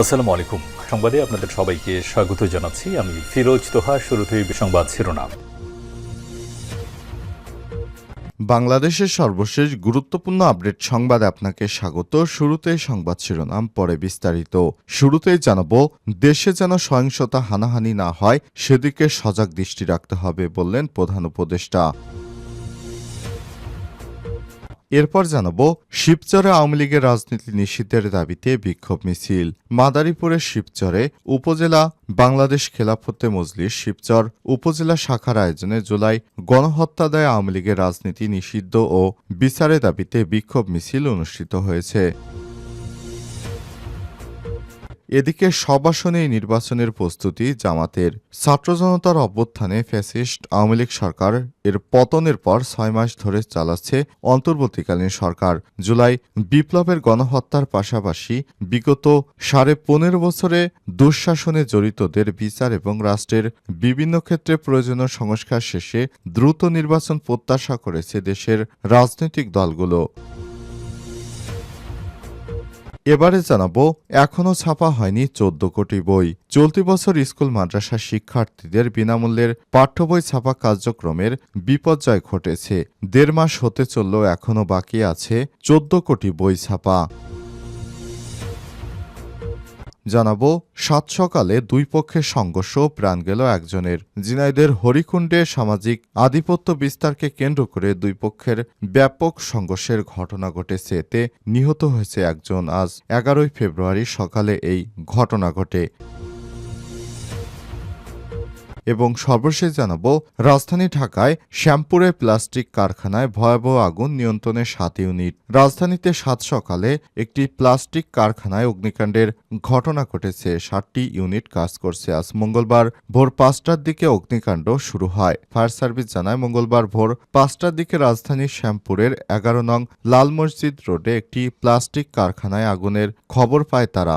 আসসালামু আলাইকুম সংবাদে আপনাদের সবাইকে স্বাগত জানাচ্ছি। আমি ফিরোজ তোহা, শুরুতেই সংবাদ শিরোনাম। বাংলাদেশের সর্বশেষ গুরুত্বপূর্ণ আপডেট সংবাদে আপনাকে স্বাগত। শুরুতেই সংবাদ শিরোনাম, পরে বিস্তারিত। শুরুতেই জানাব, দেশে যেন সহিংসতা হানাহানি না হয়, সেদিকে সজাগ দৃষ্টি রাখতে হবে বললেন প্রধান উপদেষ্টা। এরপর জানাব, শিবচরে আওয়ামী লীগের রাজনীতি নিষিদ্ধের দাবিতে বিক্ষোভ মিছিল। মাদারীপুরের শিবচরে, উপজেলা বাংলাদেশ খেলাফতে মজলিস শিবচর, উপজেলা শাখার আয়োজনে জুলাই গণহত্যা দায় আওয়ামী লীগের রাজনীতি নিষিদ্ধ ও বিচারের দাবিতে বিক্ষোভ মিছিল অনুষ্ঠিত হয়েছে। এদিকে সব নির্বাচনের প্রস্তুতি, জামাতের ছাত্র জনতার অভ্যুত্থানে ফ্যাসিস্ট আওয়ামী লীগ সরকার এর পতনের পর ছয় মাস ধরে চালাচ্ছে অন্তর্বর্তীকালীন সরকার। জুলাই বিপ্লবের গণহত্যার পাশাপাশি বিগত সাড়ে পনেরো বছরে দুঃশাসনে জড়িতদের বিচার এবং রাষ্ট্রের বিভিন্ন ক্ষেত্রে প্রয়োজনীয় সংস্কার শেষে দ্রুত নির্বাচন প্রত্যাশা করেছে দেশের রাজনৈতিক দলগুলো। এবারে জানাব, এখনও ছাপা হয়নি চোদ্দ কোটি বই। চলতি বছর স্কুল, মাদ্রাসা শিক্ষার্থীদের বিনামূল্যের পাঠ্য বই ছাপা কার্যক্রমের বিপর্যয় ঘটেছে। দেড় মাস হতে চললেও এখনও বাকি আছে চোদ্দ কোটি বই ছাপা। জানাব, সাত সকালে দুই পক্ষের সংঘর্ষ প্রাণ গেল একজনের। জিনাইদের হরিকুণ্ডে সামাজিক আধিপত্য বিস্তারকে কেন্দ্র করে দুই পক্ষের ব্যাপক সংঘর্ষের ঘটনা ঘটেছে। এতে নিহত হয়েছে একজন। আজ এগারোই ফেব্রুয়ারি সকালে এই ঘটনা ঘটে। এবং সর্বশেষ জানাব, রাজধানী ঢাকায় শ্যামপুরে প্লাস্টিক কারখানায় ভয়াবহ আগুন নিয়ন্ত্রণে সাত ইউনিট। রাজধানীতে সাত সকালে একটি প্লাস্টিক কারখানায় অগ্নিকাণ্ডের ঘটনা ঘটেছে। ষাটটি ইউনিট কাজ করছে। আজ মঙ্গলবার ভোর পাঁচটার দিকে অগ্নিকাণ্ড শুরু হয়। ফায়ার সার্ভিস জানায়, মঙ্গলবার ভোর পাঁচটার দিকে রাজধানীর শ্যামপুরের এগারো নং লাল মসজিদ রোডে একটি প্লাস্টিক কারখানায় আগুনের খবর পায় তারা।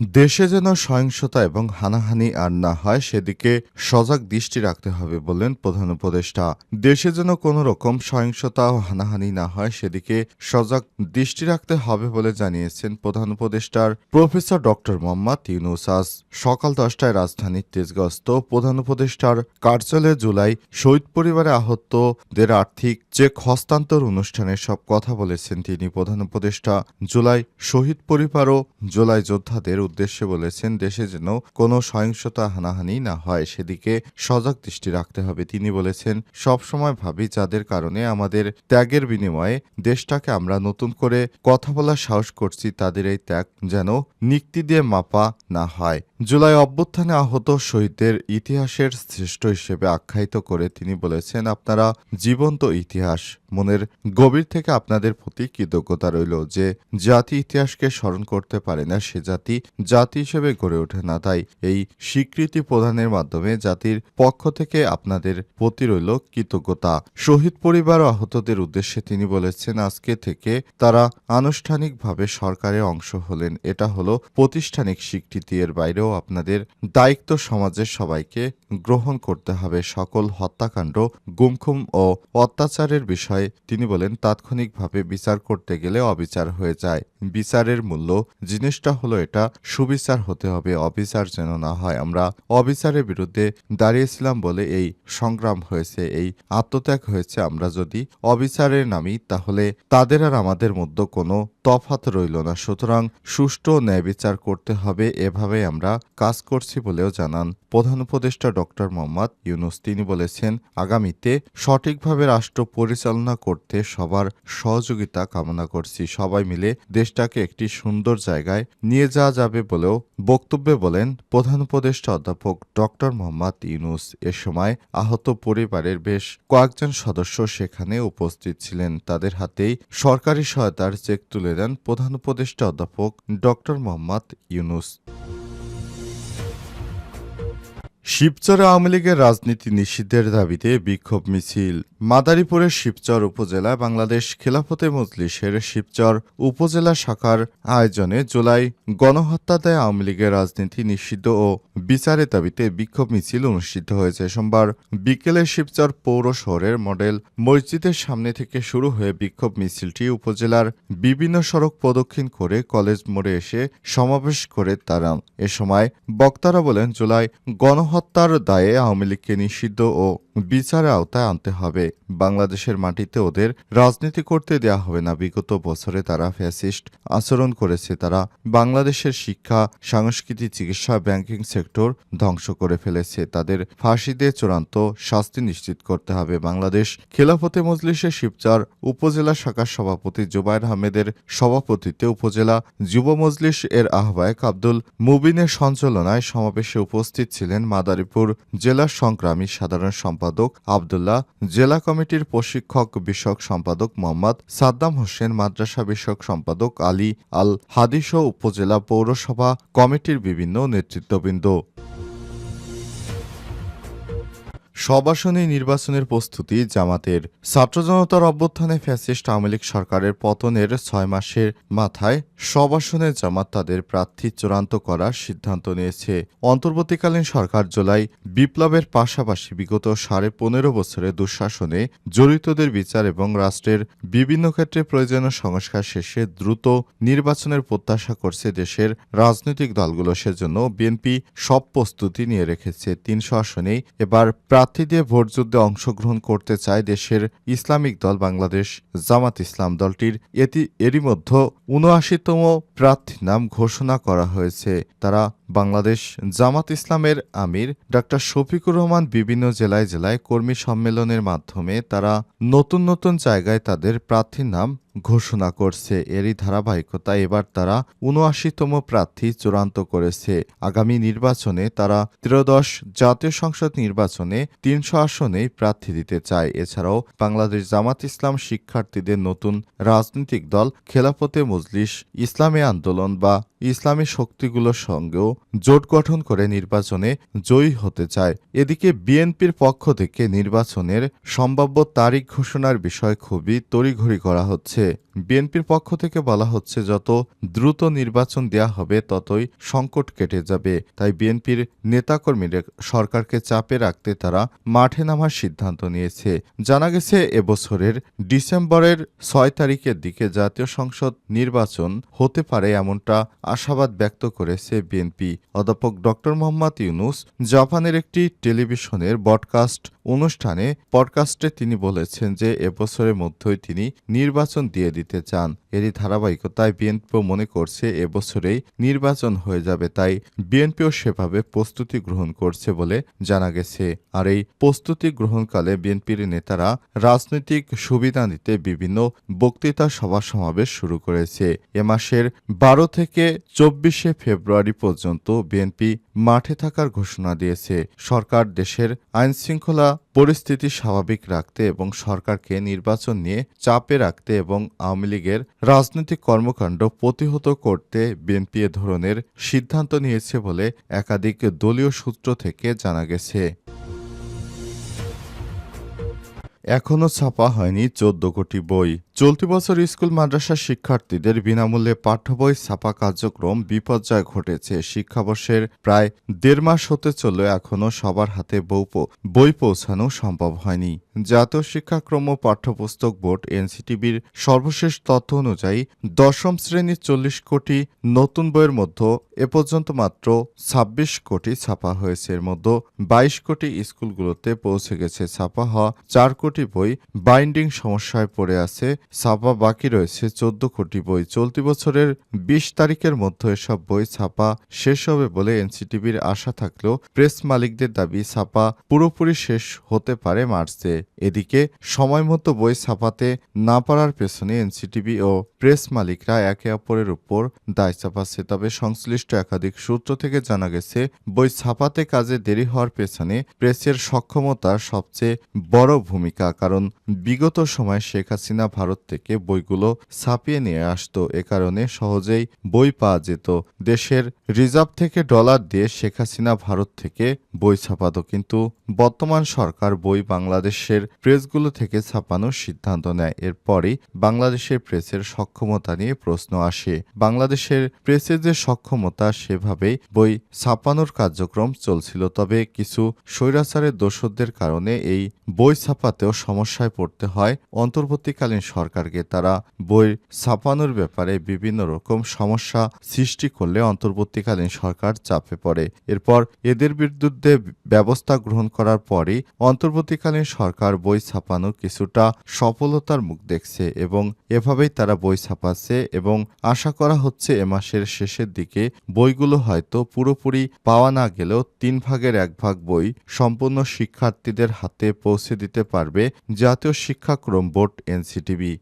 দেশে যেন সহিংসতা এবং হানাহানি আর না হয়, সেদিকে সজাগ দৃষ্টি রাখতে হবে বললেন প্রধান উপদেষ্টা। দেশে যেন কোনো রকম সহিংসতা ও হানাহানি না হয়, সেদিকে সজাগ দৃষ্টি রাখতে হবে বলে জানিয়েছেন প্রধান উপদেষ্টার প্রফেসর ডক্টর মোহাম্মদ ইউনুস। আজ সকাল দশটায় রাজধানীর তেজগস্ত প্রধান উপদেষ্টার কার্যালয়ে জুলাই শহীদ পরিবারে আহতদের আর্থিক চেক হস্তান্তর অনুষ্ঠানে সব কথা বলেছেন তিনি। প্রধান উপদেষ্টা, জুলাই শহীদ পরিবার ও জুলাই যোদ্ধাদের উদ্দেশ্যে বলেছেন, দেশে যেন কোনো সহিংসতা হানাহানি না হয়, সেদিকে সজাগ দৃষ্টি রাখতে হবে। তিনি বলেছেন, সবসময় ভাবি যাদের কারণে আমাদের ত্যাগের বিনিময়ে দেশটাকে আমরা নতুন করে কথা বলার সাহস করছি, তাদের এই ত্যাগ যেন নিক্তি দিয়ে মাপা না হয়। জুলাই অভ্যুত্থানে আহত শহীদদের ইতিহাসের শ্রেষ্ঠ হিসেবে আখ্যায়িত করে তিনি বলেছেন, আপনারা জীবন্ত ইতিহাস। মনের গভীর থেকে আপনাদের প্রতি কৃতজ্ঞতা রইল যে জাতি ইতিহাসকে স্মরণ করতে পারে না, সে জাতি জাতি হিসেবে গড়ে ওঠে না। তাই এই স্বীকৃতি প্রদানের মাধ্যমে জাতির পক্ষ থেকে আপনাদের প্রতি রইল কৃতজ্ঞতা। শহীদ পরিবার ও আহতদের উদ্দেশ্যে তিনি বলেছেন, আজকে থেকে তারা আনুষ্ঠানিকভাবে সরকারের অংশ হলেন। এটা হলো প্রাতিষ্ঠানিক স্বীকৃতি এর বাইরেও আপনাদের দায়িত্ব সমাজের সবাইকে গ্রহণ করতে হবে। সকল হত্যাকাণ্ড, গুমখুম ও অত্যাচারের বিষয়ে তিনি বলেন, তাৎক্ষণিকভাবে বিচার করতে গেলে অবিচার হয়ে যায়। বিচারের মূল্য, জিনিসটা হলো এটা, সুবিচার হতে হবে, অবিচার যেন না হয়। আমরা অবিচারের বিরুদ্ধে দাঁড়িয়েছিলাম বলে এই সংগ্রাম হয়েছে, এই আত্মত্যাগ হয়েছে। আমরা যদি অবিচারের নামি, তাহলে তাদের আর আমাদের মধ্যে কোনো তফাত রইল না। সুতরাং সুষ্ঠু ন্যায়বিচার ন্যায় বিচার করতে হবে এভাবে আমরা কাজ করছি বলেও জানান প্রধান উপদেষ্টা ডক্টর মোহাম্মদ ইউনুস, তিনি বলেছেন, আগামীতে সঠিকভাবে রাষ্ট্র পরিচালনা করতে সবার সহযোগিতা কামনা করছি। সবাই মিলে দেশটাকে একটি সুন্দর জায়গায় নিয়ে যাওয়া যাবে বলেও বক্তব্যে বলেন প্রধান উপদেষ্টা অধ্যাপক ডক্টর মোহাম্মদ ইউনুস। এ সময় আহত পরিবারের বেশ কয়েকজন সদস্য সেখানে উপস্থিত ছিলেন। তাদের হাতেই সরকারি সহায়তার চেক তুলে দেন প্রধান উপদেষ্টা অধ্যাপক ডক্টর মোহাম্মদ ইউনুস। শিবচরে আওয়ামী লীগের রাজনীতি নিষিদ্ধের দাবিতে বিক্ষোভ মিছিল। মাদারীপুরের শিবচর উপজেলায় বাংলাদেশ খেলাফতে মজলিসের শিবচর উপজেলা শাখার আয়োজনে জুলাই গণহত্যা দেয় আওয়ামী লীগের রাজনীতি নিষিদ্ধ ও বিচারের দাবিতে বিক্ষোভ মিছিল অনুষ্ঠিত হয়েছে। সোমবার বিকেলে শিবচর পৌর শহরের মডেল মসজিদের সামনে থেকে শুরু হয়ে বিক্ষোভ মিছিলটি উপজেলার বিভিন্ন সড়ক প্রদক্ষিণ করে কলেজ মোড়ে এসে সমাবেশ করে তারা। এ সময় বক্তারা বলেন, জুলাই গণহত্যার দায়ে আওয়ামী লীগকে নিষিদ্ধ ও বিচারের আওতায় আনতে হবে। বাংলাদেশের মাটিতে ওদের রাজনীতি করতে দেয়া হবে না। বিগত বছরে তারা ফ্যাসিস্ট আচরণ করেছে। তারা বাংলাদেশের শিক্ষা সংস্কৃতি চিকিৎসা, ব্যাংকিং সেক্টর ধ্বংস করে ফেলেছে। তাদের ফাঁসি দিয়ে চূড়ান্ত শাস্তি নিশ্চিত করতে হবে। বাংলাদেশ খেলাফতে মজলিসের শিবচর উপজেলা শাখার সভাপতি জুবাইর আহমেদের সভাপতিত্বে উপজেলা যুব মজলিস এর আহ্বায়ক আব্দুল মুবিনের সঞ্চালনায় সমাবেশে উপস্থিত ছিলেন মাদারীপুর জেলা সংগ্রামী সাধারণ সম্পাদক আবদুল্লাহ, জেলা কমিটির প্রশিক্ষক বিষয়ক সম্পাদক মোহাম্মদ সাদ্দাম হোসেন, মাদ্রাসা বিষয়ক সম্পাদক আলী আল হাদিস উপজেলা পৌরসভা কমিটির বিভিন্ন নেতৃত্ববৃন্দ। সবাসনী নির্বাচনের প্রস্তুতি জামাতের ছাত্র জনতার অভ্যুত্থানে ফ্যাসিস্ট আওয়ামী লীগ সরকারের পতনের ছয় মাসের মাথায় সবাসনে জামাত তাদের প্রার্থী চূড়ান্ত করার সিদ্ধান্ত নিয়েছে। অন্তর্বর্তীকালীন সরকার জুলাই বিপ্লবের পাশাপাশি বিগত সাড়ে পনেরো বছরের দুঃশাসনে জড়িতদের বিচার এবং রাষ্ট্রের বিভিন্ন ক্ষেত্রে প্রয়োজনীয় সংস্কার শেষে দ্রুত নির্বাচনের প্রত্যাশা করছে দেশের রাজনৈতিক দলগুলো। সেজন্য বিএনপি সব প্রস্তুতি নিয়ে রেখেছে। তিনশো আসনেই এবার প্রার্থী দিয়ে ভোটযুদ্ধে অংশগ্রহণ করতে চায় দেশের ইসলামিক দল বাংলাদেশ, জামাত ইসলাম দলটির। এটি এরই মধ্যে উনআশিতম প্রার্থী নাম ঘোষণা করা হয়েছে। তারা বাংলাদেশ জামাত ইসলামের আমির ডা শফিকুর রহমান বিভিন্ন জেলায় জেলায় কর্মী সম্মেলনের মাধ্যমে তারা নতুন নতুন জায়গায় তাদের প্রার্থীর নাম ঘোষণা করছে। এরই ধারাবাহিকতায় এবার তারা উনআশিতম প্রার্থী চূড়ান্ত করেছে। আগামী নির্বাচনে তারা ত্রয়োদশ জাতীয় সংসদ নির্বাচনে তিনশো আসনেই প্রার্থী দিতে চায়। এছাড়াও বাংলাদেশ জামাত ইসলাম শিক্ষার্থীদের নতুন রাজনৈতিক দল খেলাফতে মজলিস, ইসলামী আন্দোলন বা ইসলামী শক্তিগুলোর সঙ্গেও জোট গঠন করে নির্বাচনে জয়ী হতে চায়। এদিকে বিএনপির পক্ষ থেকে নির্বাচনের সম্ভাব্য তারিখ ঘোষণার বিষয় খুবই তড়িঘড়ি করা হচ্ছে। বিএনপির পক্ষ থেকে বলা হচ্ছে, যত দ্রুত নির্বাচন দেয়া হবে, ততই সংকট কেটে যাবে। তাই বিএনপির নেতাকর্মীরা সরকারকে চাপে রাখতে তারা মাঠে নামার সিদ্ধান্ত নিয়েছে। জানা গেছে, এবছরের ডিসেম্বরের ছয় তারিখের দিকে জাতীয় সংসদ নির্বাচন হতে পারে এমনটা আশাবাদ ব্যক্ত করেছে বিএনপি। অধ্যাপক ড মোহাম্মদ ইউনুস জাপানের একটি টেলিভিশনের বডকাস্ট অনুষ্ঠানে পডকাস্টে তিনি বলেছেন যে এবছরের মধ্যেই তিনি নির্বাচন দিয়ে দিতে চান। এরই ধারাবাহিকতায় বিএনপিও মনে করছে এবছরেই নির্বাচন হয়ে যাবে, তাই বিএনপিও সেভাবে প্রস্তুতি গ্রহণ করছে বলে জানা গেছে। আর এই প্রস্তুতি গ্রহণকালে বিএনপির নেতারা রাজনৈতিক সুবিধা নিতে বিভিন্ন বক্তৃতা সভা সমাবেশ শুরু করেছে। এ মাসের বারো থেকে চব্বিশে ফেব্রুয়ারি পর্যন্ত বিএনপি মাঠে থাকার ঘোষণা দিয়েছে। সরকার দেশের আইনশৃঙ্খলা পরিস্থিতি স্বাভাবিক রাখতে এবং সরকারকে নির্বাচন নিয়ে চাপে রাখতে এবং আওয়ামী লীগের রাজনৈতিক কর্মকাণ্ড প্রতিহত করতে বিএনপি এ ধরনের সিদ্ধান্ত নিয়েছে বলে একাধিক দলীয় সূত্র থেকে জানা গেছে। এখনও ছাপা হয়নি চোদ্দ কোটি বই। চলতি বছর স্কুল মাদ্রাসা শিক্ষার্থীদের বিনামূল্যে পাঠ্য বই ছাপা কার্যক্রম বিপর্যয় ঘটেছে। শিক্ষাবর্ষের প্রায় দেড় মাস হতে চললেও এখনও সবার হাতে বই পৌঁছানো সম্ভব হয়নি। জাতীয় শিক্ষাক্রম ও পাঠ্যপুস্তক বোর্ড এনসিটিবির সর্বশেষ তথ্য অনুযায়ী, দশম শ্রেণির চল্লিশ কোটি নতুন বইয়ের মধ্যে এ পর্যন্ত মাত্র ছাব্বিশ কোটি ছাপা হয়েছে। এর মধ্যে বাইশ কোটি স্কুলগুলোতে পৌঁছে গেছে। ছাপা হওয়া চার কোটি বই বাইন্ডিং সমস্যায় পড়ে আছে ছাপা বাকি রয়েছে চোদ্দ কোটি বই। চলতি বছরের বিশ তারিখের মধ্যে এসব বই ছাপা শেষ হবে বলে এনসিটিভির আশা থাকলেও প্রেস মালিকদের দাবি, ছাপা পুরোপুরি শেষ হতে পারে মার্চে। এদিকে সময়মতো বই ছাপাতে না পারার পেছনে এনসিটিভি ও প্রেস মালিকরা একে অপরের উপর দায় চাপাচ্ছে। তবে সংশ্লিষ্ট একাধিক সূত্র থেকে জানা গেছে, বই ছাপাতে কাজে দেরি হওয়ার পেছনে প্রেসের সক্ষমতার সবচেয়ে বড় ভূমিকা, কারণ বিগত সময়ে শেখ হাসিনা ভারত ভারত থেকে বইগুলো ছাপিয়ে নিয়ে আসতো। এ কারণে সহজেই বই পাওয়া যেত। দেশের রিজার্ভ থেকে ডলার দিয়ে শেখ হাসিনা ভারত থেকে বই ছাপাতো। কিন্তু বর্তমান সরকার বই বাংলাদেশের প্রেসগুলো থেকে ছাপানোর সিদ্ধান্ত নেয়। এরপরই বাংলাদেশের প্রেসের সক্ষমতা নিয়ে প্রশ্ন আসে। বাংলাদেশের প্রেসের যে সক্ষমতা, সেভাবেই বই ছাপানোর কার্যক্রম চলছিল। তবে কিছু স্বৈরাচারের দোষদের কারণে এই বই ছাপাতেও সমস্যায় পড়তে হয়। অন্তর্বর্তীকালীন সরকারকে তারা বই ছাপানোর ব্যাপারে বিভিন্ন রকম সমস্যা সৃষ্টি করলে অন্তর্বর্তীকালীন সরকার চাপে পড়ে। এরপর এদের বিরুদ্ধে ব্যবস্থা গ্রহণ করার পরই অন্তর্বর্তীকালীন সরকার বই ছাপানো কিছুটা সফলতার মুখ দেখছে এবং এভাবেই তারা বই ছাপাচ্ছে এবং আশা করা হচ্ছে এ মাসের শেষের দিকে বইগুলো হয়তো পুরোপুরি পাওয়া না গেলেও তিন ভাগের এক ভাগ বই সম্পূর্ণ শিক্ষার্থীদের হাতে পৌঁছে দিতে পারবে। জাতীয় শিক্ষাক্রম বোর্ড, এনসিটিভি।